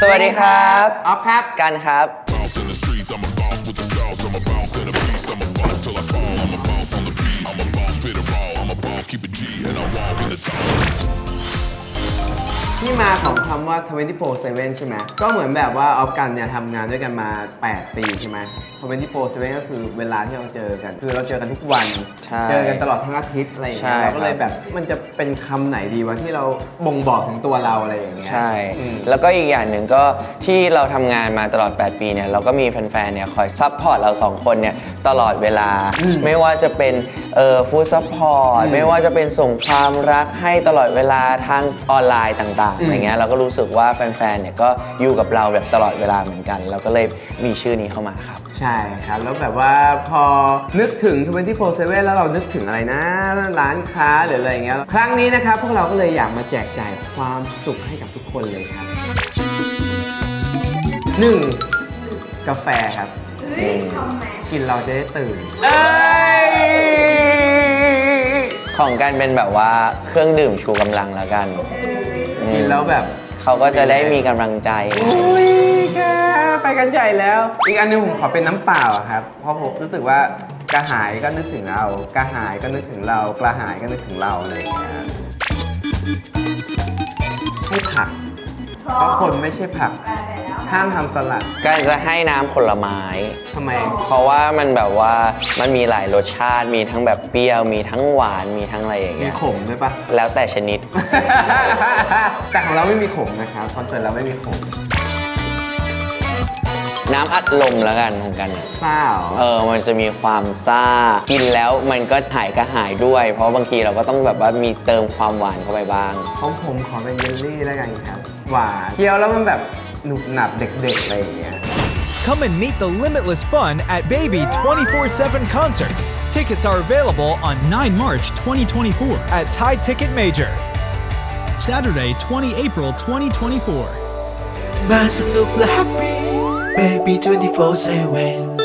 สวัสดีครับออฟครับ กันครับ bounce in the streets. I'm a boss with the sauce. I'm a bounce in the beast. I'm a boss till I fall. I'm a bounce on the beat. I'm a boss, spit it raw. I'm a boss, keep it G, and I walk in the top. ที่มาของคำว่า 24/7 ใช่ไหม ก็เหมือนแบบว่าออฟกันเนี่ยทำงานด้วยกันมา 8 ปีใช่ไหม24/7 ก็คือเวลาที่เราเจอกัน คือเราเจอกันทุกวัน ใช่เจอกันตลอดทั้งอาทิตย์อะไรอย่างเงี้ยใช่ เราก็เลยครับแบบมันจะเป็นคำไหนดีวะที่เราบ่งบอกถึงตัวเราอะไรอย่างเงี้ย ใช่ อืม แล้วก็อีกอย่างหนึ่งก็ที่เราทำงานมาตลอด 8 ปีเนี่ยเราก็มีแฟนๆ เนี่ยคอยซัพพอร์ตเราสองคนเนี่ยตลอดเวลา ไม่ว่าจะเป็น เอ่อฟู้ดซัพพอร์ตไม่ว่าจะเป็นส่งความรักให้ตลอดเวลาทางออนไลน์ต่างๆอะไรเงี้ยเราก็รู้สึกว่าแฟนๆเนี่ยก็อยู่กับเราแบบตลอดเวลาเหมือนกัน เราก็เลยมีชื่อนี้เข้ามาครับ ใช่ครับ แล้วแบบว่าพอนึกถึง 24/7 แล้วเรานึกถึงอะไรนะ ร้านค้าหรืออะไรอย่างเงี้ยครั้งนี้นะครับพวกเราก็เลยอยากมาแจกจ่ายความสุขให้กับทุกคนเลยครับ 1. กาแฟครับ กินเราจะได้ตื่นเอ้ย ของกันเป็นแบบว่าเครื่องดื่มชูกำลังแล้วกันกินแล้วแบบ เขาก็จะได้มีกำลังใจ อุ้ยแกไปกันใหญ่แล้ว อีกอันหนึงผมขอเป็นน้ำเปล่าอะครับ เพราะผมรู้สึกว่ากระหายก็นึกถึงเรา กระหายก็นึกถึงเรา กระหายก็นึกถึงเราอะไรอย่างเงี้ยให้ผัก เพราะคนไม่ใช่ผัก ห้ามทำสลัดการจะให้น้ำผลไม้ ทำไม เพราะว่ามันแบบว่ามันมีหลายรสชาติ มีทั้งแบบเปรี้ยว มีทั้งหวาน มีทั้งอะไรอย่างมีเงี้ย ขมด้วยปะ แล้วแต่ชนิด แต่ของเราไม่มีขมนะครับคอนเสิร์ตเราไม่มีขม น้ำอัดลมแล้วกันของกันอะเปล่าเออมันจะมีความซ่า กินแล้วมันก็หายกระหายด้วย เพราะบางทีเราก็ต้องแบบว่ามีเติมความหวานเข้าไปบ้าง ของผมขอเป็นเยลลี่แล้วกันครับ หวานเคี้ยวแล้วมันแบบหนุบหนับเด็กๆอะไรอย่างเงี้ย Come and meet the limitless fun at Baby 24 7 Concert. Tickets are available on 9 March 2024 at Thai Ticket Major. Saturday, 20 April 2024. มาสนุกและแฮปปี้ Baby 24 7